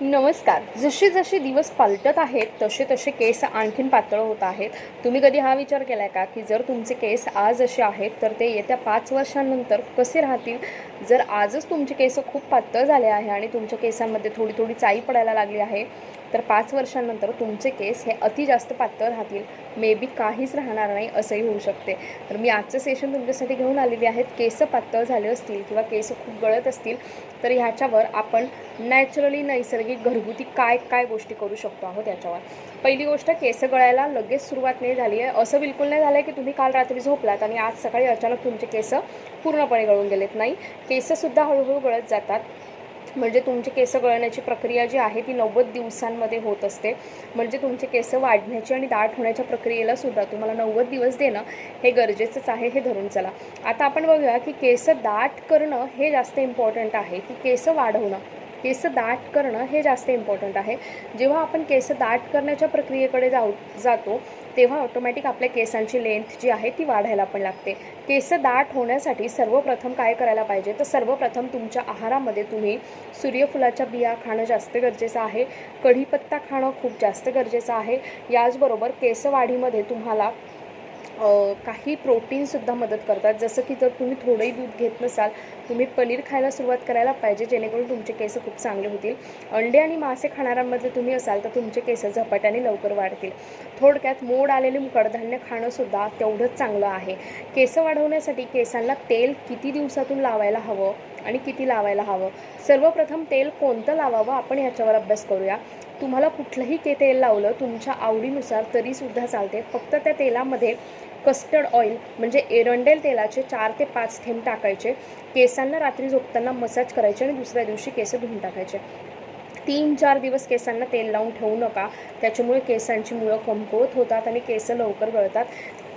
नमस्कार. जसे जसे दिवस पालटत आहेत तसे तसे केस आणखीन पातळ होत आहेत. तुम्ही कधी हा विचार केला आहे का की जर तुमचे केस आज असे आहेत तर ते येत्या पाच वर्षांनंतर कसे राहतील? जर आजच तुमचे केस खूप पातळ झाले आहे आणि तुमच्या केसांमध्ये थोडी थोडी चाई पडायला लागली आहे तर पाच वर्षांनंतर तुमचे केस हे अति जास्त पातळ राहतील. मे बी काहीच राहणार नाही असंही होऊ शकते. तर मी आजचं सेशन तुमच्यासाठी घेऊन आलेली आहेत. केस पातळ झाले असतील किंवा केस खूप गळत असतील तर ह्याच्यावर आपण नॅचरली नैसर्गिक घरगुती काय काय गोष्टी करू शकतो आहोत याच्यावर. पहिली गोष्ट केस गळायला लगेच सुरुवात नाही झाली आहे. असं बिलकुल नाही झालं आहे की तुम्ही काल रात्री झोपलात आणि आज सकाळी अचानक तुमचे केस पूर्णपणे गळून गेलेत. नाही. केससुद्धा हळूहळू गळत जातात. म्हणजे तुमचे केस गळण्याची प्रक्रिया जी आहे ती नव्वद दिवसांमध्ये होत असते. म्हणजे तुमचे केस वाढण्याची आणि दाट होण्याच्या प्रक्रियेला सुद्धा तुम्हाला नव्वद दिवस देणं हे गरजेचंच आहे हे धरून चला. आता आपण बघूया की केस दाट करणं हे जास्त इम्पॉर्टंट आहे की केस वाढवणं. केस दाट करणं हे जास्त इम्पॉर्टंट आहे. जेव्हा आपण केस दाट करण्याच्या प्रक्रियेकडे जाऊ जातो तेव्हा ऑटोमॅटिक आपल्या केसांची लेंथ जी आहे ती वाढायला पण लागते. केस दाट होण्यासाठी सर्वप्रथम काय करायला पाहिजे? तर सर्वप्रथम तुमच्या आहारामध्ये तुम्ही सूर्यफुलाच्या बिया खाणं जास्त गरजेचं आहे. कढीपत्ता खाणं खूप जास्त गरजेचं आहे. याचबरोबर केस वाढीमध्ये तुम्हाला काही प्रोटीनसुद्धा मदत करतात. जसं की जर तुम्ही थोडंही दूध घेत नसाल तुम्ही पनीर खायला सुरुवात करायला पाहिजे जेणेकरून तुमचे केस खूप चांगले होतील. अंडे आणि मासे खाणाऱ्यांमध्ये तुम्ही असाल तर तुमचे केस झपाट्याने लवकर वाढतील. थोडक्यात मोड आलेले कडधान्य खाणंसुद्धा तेवढंच चांगलं आहे. केस वाढवण्यासाठी केसांना तेल किती दिवसातून लावायला हवं? आणि किती लावायला हवं? सर्वप्रथम तेल कोणतं लावावं? आपण ह्याच्यावर अभ्यास करूया. तुम्हाला कुठलंही के तेल लावलं तुमच्या आवडीनुसार तरीसुद्धा चालते. फक्त त्या तेलामध्ये कस्टर्ड ऑइल म्हणजे एरंडेल तेलाचे चार ते पाच थेंब टाकायचे. केसांना रात्री झोपताना मसाज करायचे आणि दुसऱ्या दिवशी केस धुवून टाकायचे. तीन चार दिवस केसांना तेल लावून ठेवू नका. त्याच्यामुळे केसांची मुळं कमकुवत होतात आणि केस लवकर गळतात.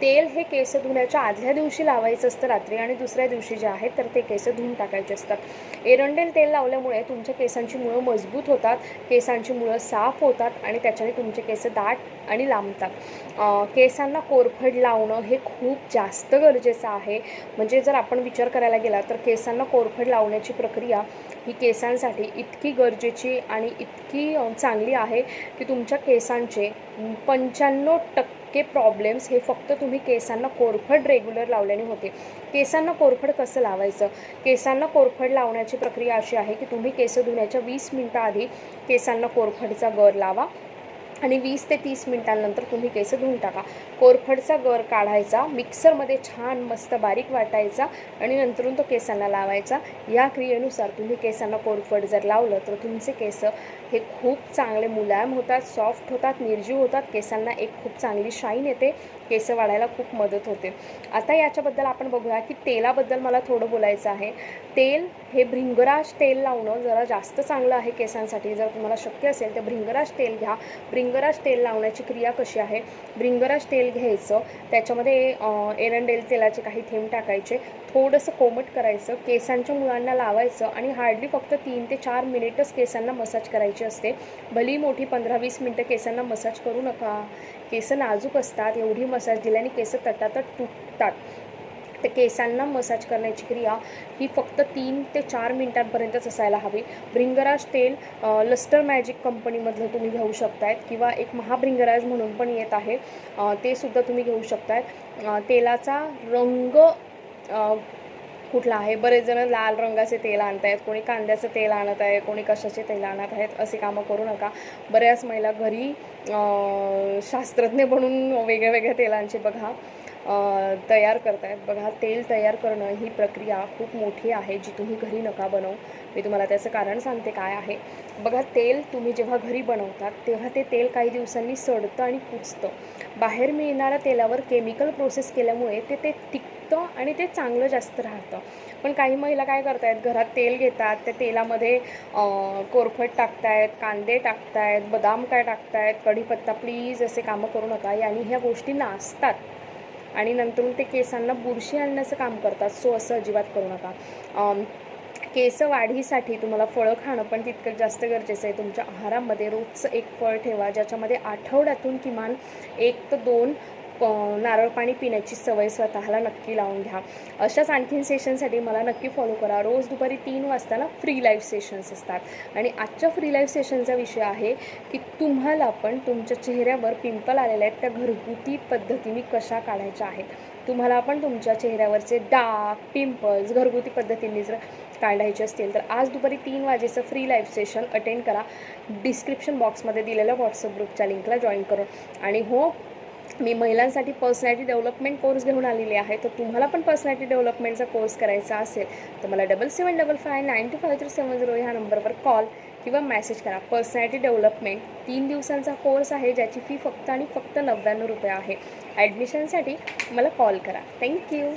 तेल हे केस धुण्याच्या आदल्या दिवशी लावायचं असतं रात्री आणि दुसऱ्या दिवशी जे आहे तर ते केस धुवून टाकायचे असतात. एरंडेल तेल लावल्यामुळे तुमच्या केसांची मुळं मजबूत होतात केसांची मुळं साफ होतात आणि त्याच्याने तुमचे केस दाट आणि लांबतात. केसांना कोरफड लावणं हे खूप जास्त गरजेचं आहे. म्हणजे जर आपण विचार करायला गेला तर केसांना कोरफड लावण्याची प्रक्रिया ही केसांसाठी इतकी गरजेची आणि इतकी चांगली आहे की तुमच्या केसांचे पंच्याण्णव टक्के प्रॉब्लेम्स हे फक्त तुम्ही केसांना कोरफड रेग्युलर लावल्याने होते. केसांना कोरफड कसं लावायचं? केसांना कोरफड लावण्याची प्रक्रिया अशी आहे की तुम्ही केस धुण्याच्या वीस मिनटं आधी केसांना कोरफडचा गर लावा. आणि वीस ते तीस मिनिटांनंतर तुम्ही केस धुवून टाका. कोरफडचा गर काढायचा मिक्सरमध्ये छान मस्त बारीक वाटायचा आणि नंतरून तो केसांना लावायचा. या क्रियेनुसार तुम्ही केसांना कोरफड जर लावलं तर तुमचे केस हे खूप चांगले मुलायम होतात सॉफ्ट होतात निर्जीव होतात. केसांना एक खूप चांगली शाईन येते केस वाढायला खूप मदत होते. आता याच्याबद्दल आपण बघूया की तेलाबद्दल मला थोडं बोलायचं आहे. तेल हे भृंगराज तेल लावणं जरा जास्त चांगलं आहे केसांसाठी. जर तुम्हाला शक्य असेल तर भृंगराज तेल घ्या. ब्रिंगराज तेल लावण्याची क्रिया कशी आहे? ब्रिंगराज तेल घ्यायचं त्याच्यामध्ये एरंडेल तेलाचे काही थेंब टाकायचे थोडंसं कोमट करायचं केसांच्या मुळांना लावायचं आणि हार्डली फक्त तीन ते चार मिनिटच केसांना मसाज करायची असते. भली मोठी पंधरा वीस मिनटं केसांना मसाज करू नका. केस नाजूक असतात एवढी मसाज दिल्याने केस तटातट तुटतात. तर केसांना मसाज करण्याची क्रिया ही फक्त तीन ते चार मिनिटांपर्यंतच असायला हवी. भृंगराज तेल लस्टर मॅजिक कंपनीमधलं तुम्ही घेऊ शकतायत किंवा एक महाभृंगराज म्हणून पण येत आहे. ते सुद्धा तुम्ही घेऊ शकतायत. तेलाचा रंग कुठला आहे? बरेच जण लाल रंगाचे तेल आणत आहेत कोणी कांद्याचं तेल आणत आहे कोणी कशाचे तेल आणत आहेत असे कामं करू नका. बऱ्याच महिला घरी शास्त्रज्ञ बनून वेगळ्या वेगळ्या तेलांचे बघा. तयार करतायत. बघा तेल तयार करणं ही प्रक्रिया खूप मोठी आहे जी तुम्ही घरी नका बनवू. मी तुम्हाला त्याचं कारण सांगते काय आहे. बघा तेल तुम्ही जेव्हा घरी बनवतात तेव्हा ते तेल काही दिवसांनी सडतं आणि कुचतं बाहेर मिळणाऱ्या तेलावर केमिकल प्रोसेस केल्यामुळे ते ते टिकतं आणि ते चांगलं जास्त राहतं. पण काही महिला काय करतायत घरात तेल घेतात त्या तेलामध्ये कोरफट कोरफड टाकतायत कांदे टाकतायत बदाम काय टाकतायत कढीपत्ता प्लीज असे कामं करू नका. आणि ह्या गोष्टी नाचतात आणि नंतरून ते केसांना बुरशी आणण्याचं काम करतात. सो असं अजिबात करू नका. केस वाढीसाठी तुम्हाला फळं खाणं पण तितकं जास्त गरजेचं आहे. तुमच्या आहारामध्ये रोजचं एक फळ ठेवा ज्याच्यामध्ये आठवड्यातून किमान एक तर दोन नारळ पाणी पिण्याची सवय स्वतःला नक्की लावून घ्या. अशाच आणखीन सेशनसाठी मला नक्की फॉलो करा. रोज दुपारी तीन वाजता ना फ्री लाईव्ह सेशन्स असतात. आणि आजच्या फ्री लाईव्ह सेशनचा विषय आहे की तुम्हाला पण तुमच्या चेहऱ्यावर पिंपल आलेले आहेत त्या घरगुती पद्धतीने कशा काढायच्या आहेत. तुम्हाला पण तुमच्या चेहऱ्यावरचे डाग पिंपल्स घरगुती पद्धतीने जर काढायचे असतील तर आज दुपारी तीन वाजेचं फ्री लाईव्ह सेशन अटेंड करा. डिस्क्रिप्शन बॉक्समध्ये दिलेल्या व्हॉट्सअप ग्रुपच्या लिंकला जॉईन करून. आणि हो मी महिलांसाठी पर्सनॅलिटी डेव्हलपमेंट कोर्स घेऊन आलेली आहे. तर तुम्हाला पण पर्सनॅलिटी डेव्हलपमेंटचा कोर्स करायचा असेल तर मला double seven double five nine two five three seven zero ह्या नंबरवर कॉल किंवा मेसेज करा. पर्सनॅलिटी डेव्हलपमेंट तीन दिवसांचा कोर्स आहे ज्याची फी फक्त आणि फक्त नव्याण्णव रुपये आहे. ॲडमिशनसाठी मला कॉल करा. थँक्यू